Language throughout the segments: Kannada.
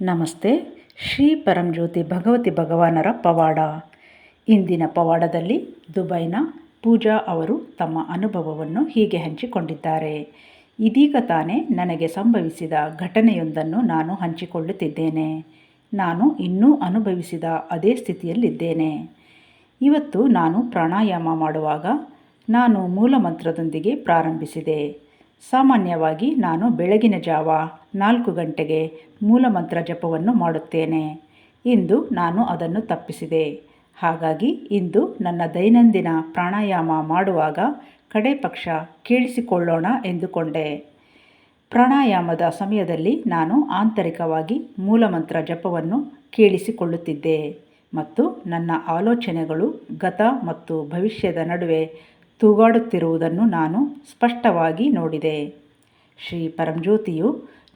ನಮಸ್ತೆ. ಶ್ರೀ ಪರಂಜ್ಯೋತಿ ಭಗವತಿ ಭಗವಾನರ ಪವಾಡ. ಇಂದಿನ ಪವಾಡದಲ್ಲಿ ದುಬೈನ ಪೂಜಾ ಅವರು ತಮ್ಮ ಅನುಭವವನ್ನು ಹೀಗೆ ಹಂಚಿಕೊಂಡಿದ್ದಾರೆ. ಇದೀಗ ತಾನೇ ನನಗೆ ಸಂಭವಿಸಿದ ಘಟನೆಯೊಂದನ್ನು ನಾನು ಹಂಚಿಕೊಳ್ಳುತ್ತಿದ್ದೇನೆ. ನಾನು ಇನ್ನೂ ಅನುಭವಿಸಿದ ಅದೇ ಸ್ಥಿತಿಯಲ್ಲಿದ್ದೇನೆ. ಇವತ್ತು ನಾನು ಪ್ರಾಣಾಯಾಮ ಮಾಡುವಾಗ ನಾನು ಮೂಲಮಂತ್ರದೊಂದಿಗೆ ಪ್ರಾರಂಭಿಸಿದೆ. ಸಾಮಾನ್ಯವಾಗಿ ನಾನು ಬೆಳಗಿನ ಜಾವ ನಾಲ್ಕು ಗಂಟೆಗೆ ಮೂಲಮಂತ್ರ ಜಪವನ್ನು ಮಾಡುತ್ತೇನೆ. ಇಂದು ನಾನು ಅದನ್ನು ತಪ್ಪಿಸಿದೆ. ಹಾಗಾಗಿ ಇಂದು ನನ್ನ ದೈನಂದಿನ ಪ್ರಾಣಾಯಾಮ ಮಾಡುವಾಗ ಕಡೆ ಪಕ್ಷ ಕೇಳಿಸಿಕೊಳ್ಳೋಣ ಎಂದುಕೊಂಡೆ. ಪ್ರಾಣಾಯಾಮದ ಸಮಯದಲ್ಲಿ ನಾನು ಆಂತರಿಕವಾಗಿ ಮೂಲಮಂತ್ರ ಜಪವನ್ನು ಕೇಳಿಸಿಕೊಳ್ಳುತ್ತಿದ್ದೆ ಮತ್ತು ನನ್ನ ಆಲೋಚನೆಗಳು ಗತ ಮತ್ತು ಭವಿಷ್ಯದ ನಡುವೆ ತೂಗಾಡುತ್ತಿರುವುದನ್ನು ನಾನು ಸ್ಪಷ್ಟವಾಗಿ ನೋಡಿದೆ. ಶ್ರೀ ಪರಂಜ್ಯೋತಿಯು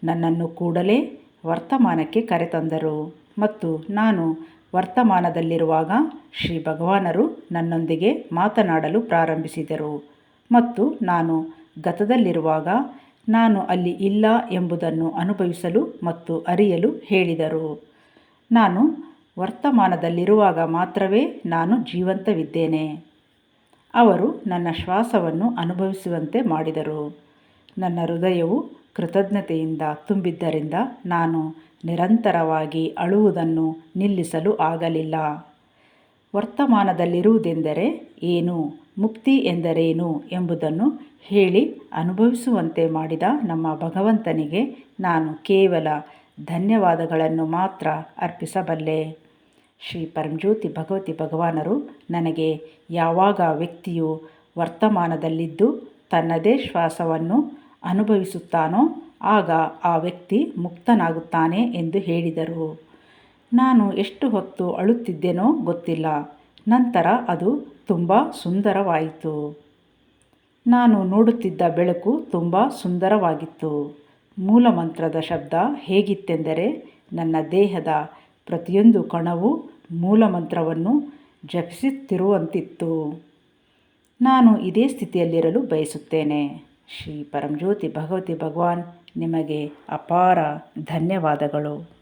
ನನ್ನನ್ನು ಕೂಡಲೇ ವರ್ತಮಾನಕ್ಕೆ ಕರೆತಂದರು ಮತ್ತು ನಾನು ವರ್ತಮಾನದಲ್ಲಿರುವಾಗ ಶ್ರೀ ಭಗವಾನರು ನನ್ನೊಂದಿಗೆ ಮಾತನಾಡಲು ಪ್ರಾರಂಭಿಸಿದರು ಮತ್ತು ನಾನು ಗತದಲ್ಲಿರುವಾಗ ನಾನು ಅಲ್ಲಿ ಇಲ್ಲ ಎಂಬುದನ್ನು ಅನುಭವಿಸಲು ಮತ್ತು ಅರಿಯಲು ಹೇಳಿದರು. ನಾನು ವರ್ತಮಾನದಲ್ಲಿರುವಾಗ ಮಾತ್ರವೇ ನಾನು ಜೀವಂತವಿದ್ದೇನೆ. ಅವರು ನನ್ನ ಶ್ವಾಸವನ್ನು ಅನುಭವಿಸುವಂತೆ ಮಾಡಿದರು. ನನ್ನ ಹೃದಯವು ಕೃತಜ್ಞತೆಯಿಂದ ತುಂಬಿದ್ದರಿಂದ ನಾನು ನಿರಂತರವಾಗಿ ಅಳುವುದನ್ನು ನಿಲ್ಲಿಸಲು ಆಗಲಿಲ್ಲ. ವರ್ತಮಾನದಲ್ಲಿರುವುದೆಂದರೆ ಏನು, ಮುಕ್ತಿ ಎಂದರೇನು ಎಂಬುದನ್ನು ಹೇಳಿ ಅನುಭವಿಸುವಂತೆ ಮಾಡಿದ ನಮ್ಮ ಭಗವಂತನಿಗೆ ನಾನು ಕೇವಲ ಧನ್ಯವಾದಗಳನ್ನು ಮಾತ್ರ ಅರ್ಪಿಸಬಲ್ಲೆ. ಶ್ರೀ ಪರಂಜ್ಯೋತಿ ಭಗವತಿ ಭಗವಾನರು ನನಗೆ ಯಾವಾಗ ವ್ಯಕ್ತಿಯು ವರ್ತಮಾನದಲ್ಲಿದ್ದು ತನ್ನದೇ ಶ್ವಾಸವನ್ನು ಅನುಭವಿಸುತ್ತಾನೋ ಆಗ ಆ ವ್ಯಕ್ತಿ ಮುಕ್ತನಾಗುತ್ತಾನೆ ಎಂದು ಹೇಳಿದರು. ನಾನು ಎಷ್ಟು ಹೊತ್ತು ಅಳುತ್ತಿದ್ದೇನೋ ಗೊತ್ತಿಲ್ಲ. ನಂತರ ಅದು ತುಂಬ ಸುಂದರವಾಯಿತು. ನಾನು ನೋಡುತ್ತಿದ್ದ ಬೆಳಕು ತುಂಬ ಸುಂದರವಾಗಿತ್ತು. ಮೂಲಮಂತ್ರದ ಶಬ್ದ ಹೇಗಿತ್ತೆಂದರೆ ನನ್ನ ದೇಹದ ಪ್ರತಿಯೊಂದು ಕಣವು ಮೂಲಮಂತ್ರವನ್ನು ಜಪಿಸುತ್ತಿರುವಂತಿತ್ತು. ನಾನು ಇದೇ ಸ್ಥಿತಿಯಲ್ಲಿರಲು ಬಯಸುತ್ತೇನೆ. ಶ್ರೀ ಪರಂಜ್ಯೋತಿ ಭಗವತಿ ಭಗವಾನ್, ನಿಮಗೆ ಅಪಾರ ಧನ್ಯವಾದಗಳು.